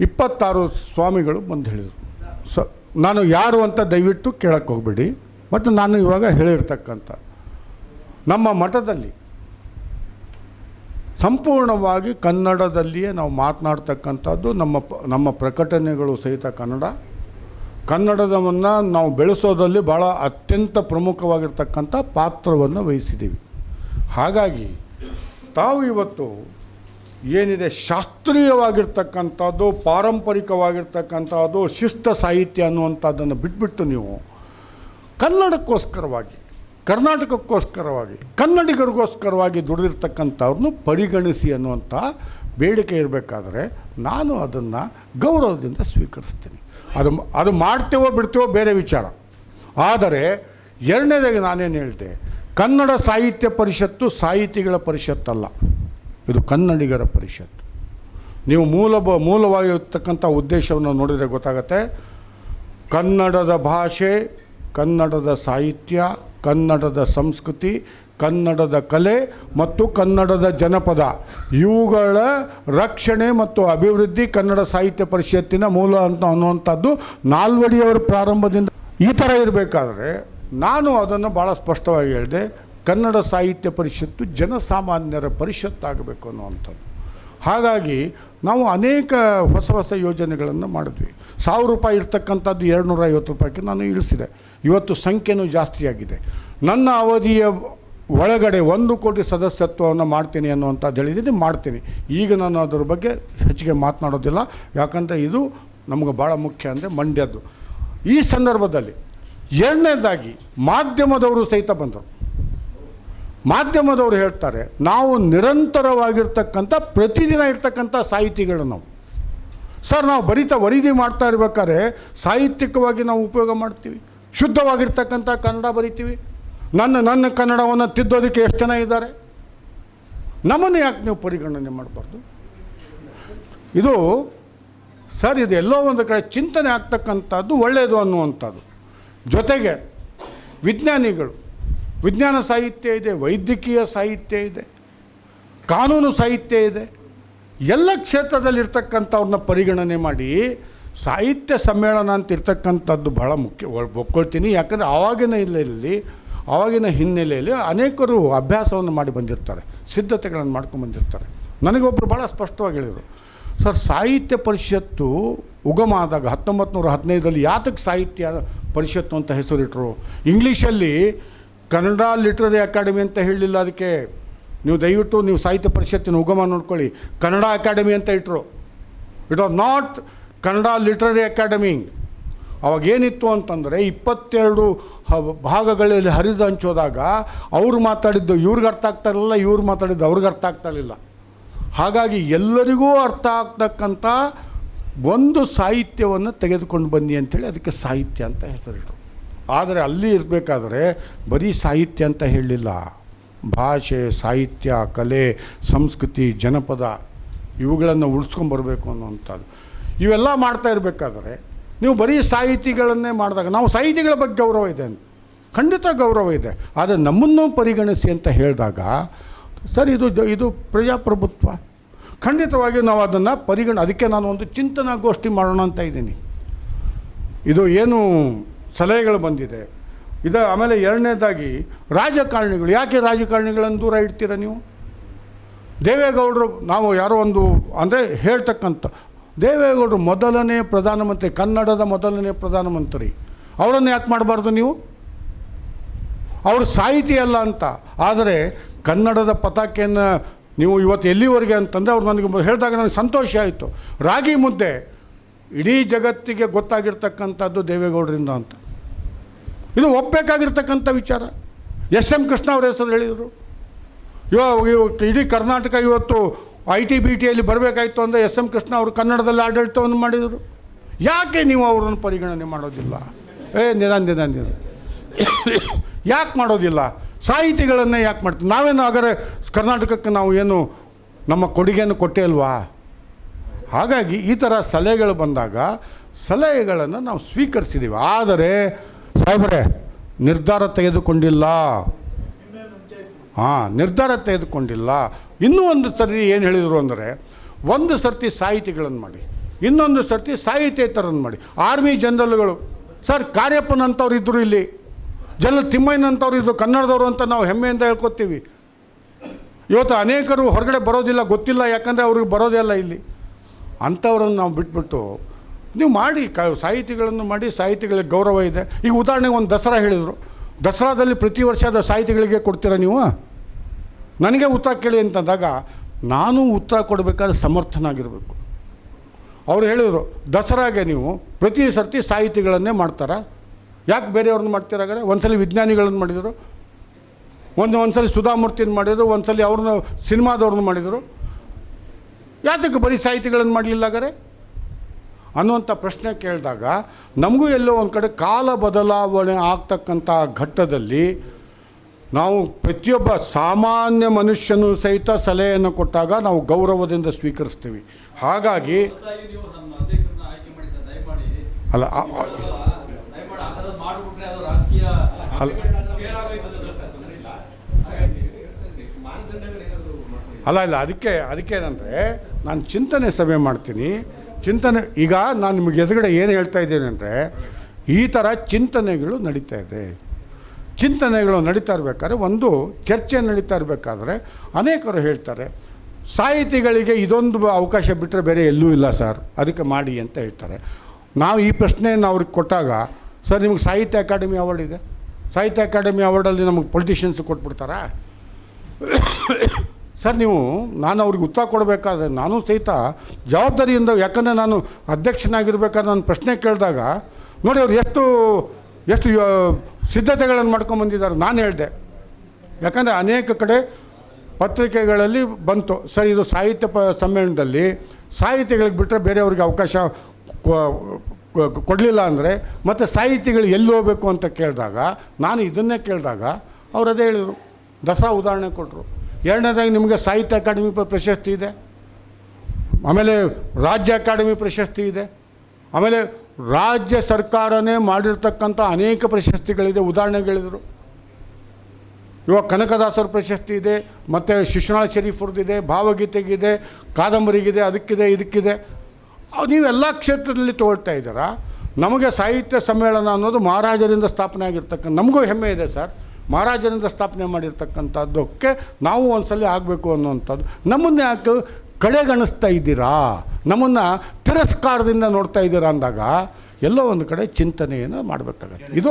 ಇಪ್ಪತ್ತಾರು ಸ್ವಾಮಿಗಳು ಬಂದು ಹೇಳಿದರು. ಸ, ನಾನು ಯಾರು ಅಂತ ದಯವಿಟ್ಟು ಕೇಳಕ್ಕೆ ಹೋಗಬೇಡಿ. ಮತ್ತು ನಾನು ಇವಾಗ ಹೇಳಿರ್ತಕ್ಕಂಥ ನಮ್ಮ ಮಠದಲ್ಲಿ ಸಂಪೂರ್ಣವಾಗಿ ಕನ್ನಡದಲ್ಲಿಯೇ ನಾವು ಮಾತನಾಡ್ತಕ್ಕಂಥದ್ದು ನಮ್ಮ ನಮ್ಮ ಪ್ರಕಟಣೆಗಳು ಸಹಿತ ಕನ್ನಡ. ಕನ್ನಡದವನ್ನು ನಾವು ಬೆಳೆಸೋದಲ್ಲಿ ಭಾಳ ಅತ್ಯಂತ ಪ್ರಮುಖವಾಗಿರ್ತಕ್ಕಂಥ ಪಾತ್ರವನ್ನು ವಹಿಸಿದ್ದೀವಿ. ಹಾಗಾಗಿ ತಾವು ಇವತ್ತು ಏನಿದೆ? ಶಾಸ್ತ್ರೀಯವಾಗಿರ್ತಕ್ಕಂಥದ್ದು, ಪಾರಂಪರಿಕವಾಗಿರ್ತಕ್ಕಂಥದ್ದು, ಶಿಷ್ಟ ಸಾಹಿತ್ಯ ಅನ್ನುವಂಥದ್ದನ್ನು ಬಿಟ್ಬಿಟ್ಟು ನೀವು ಕನ್ನಡಕ್ಕೋಸ್ಕರವಾಗಿ, ಕರ್ನಾಟಕಕ್ಕೋಸ್ಕರವಾಗಿ, ಕನ್ನಡಿಗರಿಗೋಸ್ಕರವಾಗಿ ದುಡಿದಿರ್ತಕ್ಕಂಥವ್ರನ್ನು ಪರಿಗಣಿಸಿ ಅನ್ನುವಂಥ ಬೇಡಿಕೆ ಇರಬೇಕಾದ್ರೆ ನಾನು ಅದನ್ನು ಗೌರವದಿಂದ ಸ್ವೀಕರಿಸ್ತೀನಿ. ಅದು ಅದು ಮಾಡ್ತೇವೋ ಬಿಡ್ತೇವೋ ಬೇರೆ ವಿಚಾರ. ಆದರೆ ಎರಡನೇದಾಗಿ ನಾನೇನು ಹೇಳಿದೆ? ಕನ್ನಡ ಸಾಹಿತ್ಯ ಪರಿಷತ್ತು ಸಾಹಿತಿಗಳ ಪರಿಷತ್ತಲ್ಲ. ಇದು ಕನ್ನಡಿಗರ ಪರಿಷತ್ತು. ನೀವು ಮೂಲ ಬ ಮೂಲವಾಗಿರ್ತಕ್ಕಂಥ ಉದ್ದೇಶವನ್ನು ನೋಡಿದರೆ ಗೊತ್ತಾಗತ್ತೆ. ಕನ್ನಡದ ಭಾಷೆ, ಕನ್ನಡದ ಸಾಹಿತ್ಯ, ಕನ್ನಡದ ಸಂಸ್ಕೃತಿ, ಕನ್ನಡದ ಕಲೆ ಮತ್ತು ಕನ್ನಡದ ಜನಪದ. ಇವುಗಳ ರಕ್ಷಣೆ ಮತ್ತು ಅಭಿವೃದ್ಧಿ ಕನ್ನಡ ಸಾಹಿತ್ಯ ಪರಿಷತ್ತಿನ ಮೂಲ ಅಂತ ಅನ್ನುವಂಥದ್ದು ನಾಲ್ವಡಿಯವರ ಪ್ರಾರಂಭದಿಂದ ಈ ಥರ ಇರಬೇಕಾದ್ರೆ ನಾನು ಅದನ್ನು ಭಾಳ ಸ್ಪಷ್ಟವಾಗಿ ಹೇಳಿದೆ. ಕನ್ನಡ ಸಾಹಿತ್ಯ ಪರಿಷತ್ತು ಜನಸಾಮಾನ್ಯರ ಪರಿಷತ್ತಾಗಬೇಕು ಅನ್ನುವಂಥದ್ದು. ಹಾಗಾಗಿ ನಾವು ಅನೇಕ ಹೊಸ ಹೊಸ ಯೋಜನೆಗಳನ್ನು ಮಾಡಿದ್ವಿ. ಸಾವಿರ ರೂಪಾಯಿ ಇರ್ತಕ್ಕಂಥದ್ದು ಎರಡುನೂರ ಐವತ್ತು ರೂಪಾಯಿಗೆ ನಾನು ಇಳಿಸಿದೆ. ಇವತ್ತು ಸಂಖ್ಯೆನೂ ಜಾಸ್ತಿಯಾಗಿದೆ. ನನ್ನ ಅವಧಿಯ ಒಳಗಡೆ ಒಂದು ಕೋಟಿ ಸದಸ್ಯತ್ವವನ್ನು ಮಾಡ್ತೀನಿ ಅನ್ನುವಂಥದ್ದು ಹೇಳಿದ್ದೀನಿ, ಮಾಡ್ತೀನಿ. ಈಗ ನಾನು ಅದರ ಬಗ್ಗೆ ಹೆಚ್ಚಿಗೆ ಮಾತನಾಡೋದಿಲ್ಲ. ಯಾಕಂದರೆ ಇದು ನಮಗೆ ಭಾಳ ಮುಖ್ಯ ಅಂದರೆ ಮಂಡ್ಯದ್ದು. ಈ ಸಂದರ್ಭದಲ್ಲಿ ಎರಡನೇದಾಗಿ ಮಾಧ್ಯಮದವರು ಸಹಿತ ಬಂದರು. ಮಾಧ್ಯಮದವರು ಹೇಳ್ತಾರೆ, ನಾವು ನಿರಂತರವಾಗಿರ್ತಕ್ಕಂಥ, ಪ್ರತಿದಿನ ಇರ್ತಕ್ಕಂಥ ಸಾಹಿತಿಗಳು ನಾವು. ಸರ್, ನಾವು ಬರಿತಾ ವರದಿ ಮಾಡ್ತಾ ಇರ್ಬೇಕಾದ್ರೆ ಸಾಹಿತ್ಯಿಕವಾಗಿ ನಾವು ಉಪಯೋಗ ಮಾಡ್ತೀವಿ. ಶುದ್ಧವಾಗಿರ್ತಕ್ಕಂಥ ಕನ್ನಡ ಬರಿತೀವಿ. ನನ್ನ ನನ್ನ ಕನ್ನಡವನ್ನು ತಿದ್ದೋದಕ್ಕೆ ಎಷ್ಟು ಜನ ಇದ್ದಾರೆ? ನಮ್ಮನ್ನು ಯಾಕೆ ನೀವು ಪರಿಗಣನೆ ಮಾಡಬಾರ್ದು? ಇದು, ಸರ್, ಇದು ಎಲ್ಲೋ ಒಂದು ಕಡೆ ಚಿಂತನೆ ಆಗ್ತಕ್ಕಂಥದ್ದು ಒಳ್ಳೆಯದು ಅನ್ನುವಂಥದ್ದು. ಜೊತೆಗೆ ವಿಜ್ಞಾನಿಗಳು ವಿಜ್ಞಾನ ಸಾಹಿತ್ಯ ಇದೆ, ವೈದ್ಯಕೀಯ ಸಾಹಿತ್ಯ ಇದೆ, ಕಾನೂನು ಸಾಹಿತ್ಯ ಇದೆ. ಎಲ್ಲ ಕ್ಷೇತ್ರದಲ್ಲಿರ್ತಕ್ಕಂಥವ್ರನ್ನ ಪರಿಗಣನೆ ಮಾಡಿ ಸಾಹಿತ್ಯ ಸಮ್ಮೇಳನ ಅಂತ ಇರ್ತಕ್ಕಂಥದ್ದು ಬಹಳ ಮುಖ್ಯ. ಒಪ್ಕೊಳ್ತೀನಿ. ಯಾಕಂದರೆ ಆವಾಗಿನ ಇಲ್ಲೆಯಲ್ಲಿ ಆವಾಗಿನ ಹಿನ್ನೆಲೆಯಲ್ಲಿ ಅನೇಕರು ಅಭ್ಯಾಸವನ್ನು ಮಾಡಿ ಬಂದಿರ್ತಾರೆ, ಸಿದ್ಧತೆಗಳನ್ನು ಮಾಡ್ಕೊಂಡು ಬಂದಿರ್ತಾರೆ. ನನಗೊಬ್ಬರು ಭಾಳ ಸ್ಪಷ್ಟವಾಗಿ ಹೇಳಿದರು, ಸರ್, ಸಾಹಿತ್ಯ ಪರಿಷತ್ತು ಉಗಮ ಆದಾಗ ಹತ್ತೊಂಬತ್ತು ನೂರ ಹದಿನೈದರಲ್ಲಿ ಯಾತಕ್ಕೆ ಸಾಹಿತ್ಯ ಪರಿಷತ್ತು ಅಂತ ಹೆಸರಿಟ್ಟರು ಇಂಗ್ಲೀಷಲ್ಲಿ ಕನ್ನಡ ಲಿಟ್ರರಿ ಅಕಾಡೆಮಿ ಅಂತ ಹೇಳಲಿಲ್ಲ ಅದಕ್ಕೆ. ನೀವು ದಯವಿಟ್ಟು ನೀವು ಸಾಹಿತ್ಯ ಪರಿಷತ್ತಿನ ಉಗಮ ನೋಡ್ಕೊಳ್ಳಿ. ಕನ್ನಡ ಅಕಾಡೆಮಿ ಅಂತ ಇಟ್ಟರು it was not Kannada literary academy. ಅವಾಗ ಏನಿತ್ತು ಅಂತಂದರೆ ಇಪ್ಪತ್ತೆರಡು ಭಾಗಗಳಲ್ಲಿ ಹರಿದು ಹಂಚೋದಾಗ ಅವ್ರು ಮಾತಾಡಿದ್ದು ಇವ್ರಿಗೆ ಅರ್ಥ ಆಗ್ತಾ ಇರಲಿಲ್ಲ, ಇವ್ರು ಮಾತಾಡಿದ್ದು ಅವ್ರಿಗೆ ಅರ್ಥ ಆಗ್ತಾ ಇರಲಿಲ್ಲ. ಹಾಗಾಗಿ ಎಲ್ಲರಿಗೂ ಅರ್ಥ ಆಗ್ತಕ್ಕಂಥ ಒಂದು ಸಾಹಿತ್ಯವನ್ನು ತೆಗೆದುಕೊಂಡು ಬನ್ನಿ ಅಂಥೇಳಿ ಅದಕ್ಕೆ ಸಾಹಿತ್ಯ ಅಂತ ಹೆಸರಿಟ್ಟರು ಆದರೆ ಅಲ್ಲಿ ಇರಬೇಕಾದ್ರೆ ಬರೀ ಸಾಹಿತ್ಯ ಅಂತ ಹೇಳಲಿಲ್ಲ. ಭಾಷೆ, ಸಾಹಿತ್ಯ, ಕಲೆ, ಸಂಸ್ಕೃತಿ, ಜನಪದ ಇವುಗಳನ್ನು ಉಳಿಸ್ಕೊಂಬರ್ಬೇಕು ಅನ್ನುವಂಥದ್ದು. ಇವೆಲ್ಲ ಮಾಡ್ತಾ ಇರಬೇಕಾದ್ರೆ ನೀವು ಬರೀ ಸಾಹಿತಿಗಳನ್ನೇ ಮಾಡಿದಾಗ, ನಾವು ಸಾಹಿತಿಗಳ ಬಗ್ಗೆ ಗೌರವ ಇದೆ ಖಂಡಿತ ಗೌರವ ಇದೆ. ಆದರೆ ನಮ್ಮನ್ನು ಪರಿಗಣಿಸಿ ಅಂತ ಹೇಳಿದಾಗ, ಸರ್ ಇದು ಇದು ಪ್ರಜಾಪ್ರಭುತ್ವ. ಖಂಡಿತವಾಗಿ ನಾವು ಅದನ್ನು ಪರಿಗಣ, ಅದಕ್ಕೆ ನಾನು ಒಂದು ಚಿಂತನಾ ಗೋಷ್ಠಿ ಮಾಡೋಣ ಅಂತ ಇದ್ದೀನಿ. ಇದು ಏನು ಸಲಹೆಗಳು ಬಂದಿದೆ. ಇದು ಆಮೇಲೆ ಎರಡನೇದಾಗಿ ರಾಜಕಾರಣಿಗಳು, ಯಾಕೆ ರಾಜಕಾರಣಿಗಳನ್ನು ದೂರ ಇಡ್ತೀರ ನೀವು? ದೇವೇಗೌಡರು ನಾವು ಯಾರೋ ಒಂದು ಅಂದರೆ ಹೇಳ್ತಕ್ಕಂಥ, ದೇವೇಗೌಡರು ಮೊದಲನೇ ಪ್ರಧಾನಮಂತ್ರಿ, ಕನ್ನಡದ ಮೊದಲನೇ ಪ್ರಧಾನಮಂತ್ರಿ, ಅವರನ್ನು ಯಾಕೆ ಮಾಡಬಾರ್ದು ನೀವು? ಅವರು ಸಾಹಿತಿ ಅಲ್ಲ ಅಂತ, ಆದರೆ ಕನ್ನಡದ ಪತಾಕೆಯನ್ನು ನೀವು ಇವತ್ತು ಎಲ್ಲಿವರೆಗೆ ಅಂತಂದರೆ ಅವ್ರು ನನಗೆ ಹೇಳಿದಾಗ ನನಗೆ ಸಂತೋಷ ಆಯಿತು. ರಾಗಿ ಮುದ್ದೆ, ಇಡೀ ಜಗತ್ತಿಗೆ ಗೊತ್ತಾಗಿರ್ತಕ್ಕಂಥದ್ದು ದೇವೇಗೌಡರಿಂದ ಅಂತ. ಇದು ಒಪ್ಪಬೇಕಾಗಿರ್ತಕ್ಕಂಥ ವಿಚಾರ. ಎಸ್ ಎಂ ಕೃಷ್ಣ ಅವರ ಹೆಸರು ಹೇಳಿದರು. ಇವಾಗ ಇವ- ಇಡೀ ಕರ್ನಾಟಕ ಇವತ್ತು ಐ ಟಿ ಬಿ ಟಿಯಲ್ಲಿ ಬರಬೇಕಾಯ್ತು ಅಂದರೆ ಎಸ್ ಎಂ ಕೃಷ್ಣ ಅವರು ಕನ್ನಡದಲ್ಲಿ ಆಡಳಿತವನ್ನು ಮಾಡಿದರು. ಯಾಕೆ ನೀವು ಅವರನ್ನು ಪರಿಗಣನೆ ಮಾಡೋದಿಲ್ಲ? ಏ, ನಿಧಾನ ನಿಧಾನ ಯಾಕೆ ಮಾಡೋದಿಲ್ಲ? ಸಾಹಿತಿಗಳನ್ನೇ ಯಾಕೆ ಮಾಡ್ತೀವಿ ನಾವೇನು ಹಾಗಾದ್ರೆ ಕರ್ನಾಟಕಕ್ಕೆ ನಾವು ಏನು ನಮ್ಮ ಕೊಡುಗೆಯನ್ನು ಕೊಟ್ಟೇ ಅಲ್ವಾ? ಹಾಗಾಗಿ ಈ ಥರ ಸಲಹೆಗಳು ಬಂದಾಗ ಸಲಹೆಗಳನ್ನು ನಾವು ಸ್ವೀಕರಿಸಿದ್ದೀವಿ. ಆದರೆ ಸಾಹೇಬ್ರೆ, ನಿರ್ಧಾರ ತೆಗೆದುಕೊಂಡಿಲ್ಲ. ಹಾಂ, ನಿರ್ಧಾರ ತೆಗೆದುಕೊಂಡಿಲ್ಲ. ಇನ್ನೂ ಒಂದು ಸರಿ ಏನು ಹೇಳಿದರು ಅಂದರೆ, ಒಂದು ಸರ್ತಿ ಸಾಹಿತಿಗಳನ್ನು ಮಾಡಿ, ಇನ್ನೊಂದು ಸರ್ತಿ ಸಾಹಿತ್ಯೇತರನ್ನು ಮಾಡಿ. ಆರ್ಮಿ ಜನರಲ್ಗಳು ಸರ್ ಕಾರ್ಯಪ್ಪನಂಥವ್ರು ಇದ್ದರು ಇಲ್ಲಿ. ಜನರಲ್ ತಿಮ್ಮಯ್ಯನಂಥವ್ರು ಇದ್ದರು ಕನ್ನಡದವರು ಅಂತ ನಾವು ಹೆಮ್ಮೆಯಿಂದ ಹೇಳ್ಕೊತೀವಿ. ಇವತ್ತು ಅನೇಕರು ಹೊರಗಡೆ ಬರೋದಿಲ್ಲ, ಗೊತ್ತಿಲ್ಲ, ಯಾಕಂದರೆ ಅವ್ರಿಗೆ ಬರೋದೇ ಇಲ್ಲ ಇಲ್ಲಿ. ಅಂಥವ್ರನ್ನು ನಾವು ಬಿಟ್ಬಿಟ್ಟು ನೀವು ಮಾಡಿ ಕ ಸಾಹಿತಿಗಳನ್ನು ಮಾಡಿ ಸಾಹಿತಿಗಳಿಗೆ ಗೌರವ ಇದೆ. ಈಗ ಉದಾಹರಣೆಗೆ ಒಂದು ದಸರಾ ಹೇಳಿದರು. ದಸರಾದಲ್ಲಿ ಪ್ರತಿ ವರ್ಷದ ಸಾಹಿತಿಗಳಿಗೆ ಕೊಡ್ತೀರಾ ನೀವು? ನನಗೆ ಉತ್ತರ ಕೇಳಿ ಅಂತಂದಾಗ, ನಾನು ಉತ್ತರ ಕೊಡಬೇಕಾದ್ರೆ ಸಮರ್ಥನಾಗಿರಬೇಕು. ಅವ್ರು ಹೇಳಿದರು, ದಸರಾಗೆ ನೀವು ಪ್ರತಿ ಸರ್ತಿ ಸಾಹಿತಿಗಳನ್ನೇ ಮಾಡ್ತಾರಾ? ಯಾಕೆ ಬೇರೆಯವ್ರನ್ನ ಮಾಡ್ತೀರಾಗಾರೆ ಒಂದ್ಸಲಿ ವಿಜ್ಞಾನಿಗಳನ್ನು ಮಾಡಿದರು. ಒಂದು ಒಂದ್ಸಲಿ ಸುಧಾಮೂರ್ತಿನ ಮಾಡಿದರು, ಒಂದ್ಸಲಿ ಅವ್ರನ್ನ ಸಿನಿಮಾದವ್ರನ್ನ ಮಾಡಿದರು. ಯಾತಕ್ಕೆ ಬರೀ ಸಾಹಿತಿಗಳನ್ನು ಮಾಡಲಿಲ್ಲ ಹಾಗಾರೆ ಅನ್ನುವಂಥ ಪ್ರಶ್ನೆ ಕೇಳಿದಾಗ ನಮಗೂ ಎಲ್ಲೋ ಒಂದು ಕಡೆ ಕಾಲ ಬದಲಾವಣೆ ಆಗ್ತಕ್ಕಂಥ ಘಟ್ಟದಲ್ಲಿ ನಾವು ಪ್ರತಿಯೊಬ್ಬ ಸಾಮಾನ್ಯ ಮನುಷ್ಯನು ಸಹಿತ ಸಲಹೆಯನ್ನು ಕೊಟ್ಟಾಗ ನಾವು ಗೌರವದಿಂದ ಸ್ವೀಕರಿಸ್ತೀವಿ ಹಾಗಾಗಿ ಅಲ್ಲ ಅಲ್ಲ. ಅಲ್ಲ, ಇಲ್ಲ, ಅದಕ್ಕೆ ಅದಕ್ಕೇನಂದರೆ ನಾನು ಚಿಂತನೆ ಸಭೆ ಮಾಡ್ತೀನಿ ಚಿಂತನೆ, ಈಗ ನಾನು ನಿಮಗೆ ಎದುರುಗಡೆ ಏನು ಹೇಳ್ತಾ ಇದ್ದೇನೆ ಅಂದರೆ, ಈ ಥರ ಚಿಂತನೆಗಳು ನಡೀತಾ ಇದೆ. ಚಿಂತನೆಗಳು ನಡೀತಾ ಇರಬೇಕಾದ್ರೆ, ಒಂದು ಚರ್ಚೆ ನಡೀತಾ ಇರಬೇಕಾದ್ರೆ, ಅನೇಕರು ಹೇಳ್ತಾರೆ, ಸಾಹಿತಿಗಳಿಗೆ ಇದೊಂದು ಅವಕಾಶ ಬಿಟ್ಟರೆ ಬೇರೆ ಎಲ್ಲೂ ಇಲ್ಲ ಸರ್, ಅದಕ್ಕೆ ಮಾಡಿ ಅಂತ ಹೇಳ್ತಾರೆ. ನಾವು ಈ ಪ್ರಶ್ನೆಯನ್ನು ಅವ್ರಿಗೆ ಕೊಟ್ಟಾಗ, ಸರ್ ನಿಮಗೆ ಸಾಹಿತ್ಯ ಅಕಾಡೆಮಿ ಅವಾರ್ಡ್ ಇದೆ? ಸಾಹಿತ್ಯ ಅಕಾಡೆಮಿ ಅವಾರ್ಡಲ್ಲಿ ನಮಗೆ ಪೊಲಿಟಿಷಿಯನ್ಸ್ ಕೊಟ್ಬಿಡ್ತಾರಾ? ಸರ್, ನೀವು ನಾನು ಅವ್ರಿಗೆ ಉತ್ತರ ಕೊಡಬೇಕಾದ್ರೆ ನಾನು ಸಹಿತ ಜವಾಬ್ದಾರಿಯಿಂದ, ಯಾಕಂದರೆ ನಾನು ಅಧ್ಯಕ್ಷನಾಗಿರ್ಬೇಕಾದ್ರೆ ನಾನು ಪ್ರಶ್ನೆ ಕೇಳಿದಾಗ, ನೋಡಿ ಅವ್ರು ಎಷ್ಟು ಎಷ್ಟು ಸಿದ್ಧತೆಗಳನ್ನು ಮಾಡ್ಕೊಂಬಂದಿದ್ದಾರೆ ನಾನು ಹೇಳಿದೆ. ಯಾಕಂದರೆ ಅನೇಕ ಕಡೆ ಪತ್ರಿಕೆಗಳಲ್ಲಿ ಬಂತು, ಸರ್, ಇದು ಸಾಹಿತ್ಯ ಪ, ಸಮ್ಮೇಳನದಲ್ಲಿ ಸಾಹಿತಿಗಳಿಗೆ ಬಿಟ್ಟರೆ ಬೇರೆಯವ್ರಿಗೆ ಅವಕಾಶ ಕೊಡಲಿಲ್ಲ ಅಂದರೆ, ಮತ್ತು ಸಾಹಿತಿಗಳು ಎಲ್ಲಿ ಹೋಗಬೇಕು ಅಂತ ಕೇಳಿದಾಗ, ನಾನು ಇದನ್ನೇ ಕೇಳಿದಾಗ, ಅವ್ರು ಅದೇ ಹೇಳಿದರು, ದಸರಾ ಉದಾಹರಣೆ ಕೊಟ್ಟರು ಎರಡನೇದಾಗಿ ನಿಮಗೆ ಸಾಹಿತ್ಯ ಅಕಾಡೆಮಿ ಪ್ರಶಸ್ತಿ ಇದೆ. ಆಮೇಲೆ ರಾಜ್ಯ ಅಕಾಡೆಮಿ ಪ್ರಶಸ್ತಿ ಇದೆ. ಆಮೇಲೆ ರಾಜ್ಯ ಸರ್ಕಾರನೇ ಮಾಡಿರ್ತಕ್ಕಂಥ ಅನೇಕ ಪ್ರಶಸ್ತಿಗಳಿದೆ, ಉದಾಹರಣೆಗಳಿದ್ರು. ಇವಾಗ ಕನಕದಾಸರ ಪ್ರಶಸ್ತಿ ಇದೆ, ಮತ್ತು ಶಿಶುನಾಳ ಶರೀಫ್ರದ್ದಿದೆ ಭಾವಗೀತೆಗಿದೆ, ಕಾದಂಬರಿಗಿದೆ, ಅದಕ್ಕಿದೆ, ಇದಕ್ಕಿದೆ. ನೀವೆಲ್ಲ ಕ್ಷೇತ್ರದಲ್ಲಿ ತಗೊಳ್ತಾ ಇದ್ದೀರಾ? ನಮಗೆ ಸಾಹಿತ್ಯ ಸಮ್ಮೇಳನ ಅನ್ನೋದು ಮಹಾರಾಜರಿಂದ ಸ್ಥಾಪನೆ ಆಗಿರ್ತಕ್ಕಂಥ ನಮಗೂ ಹೆಮ್ಮೆ ಇದೆ ಸರ್. ಮಹಾರಾಜರಿಂದ ಸ್ಥಾಪನೆ ಮಾಡಿರ್ತಕ್ಕಂಥದ್ದಕ್ಕೆ ನಾವು ಒಂದ್ಸಲ ಆಗಬೇಕು ಅನ್ನುವಂಥದ್ದು ನಮ್ಮನ್ನು ಯಾಕೆ ಕಡೆಗಣಿಸ್ತಾ ಇದ್ದೀರಾ ನಮ್ಮನ್ನು ತಿರಸ್ಕಾರದಿಂದ ನೋಡ್ತಾ ಇದ್ದೀರಾ ಅಂದಾಗ ಎಲ್ಲೋ ಒಂದು ಕಡೆ ಚಿಂತನೆಯನ್ನು ಮಾಡಬೇಕಾಗತ್ತೆ ಇದು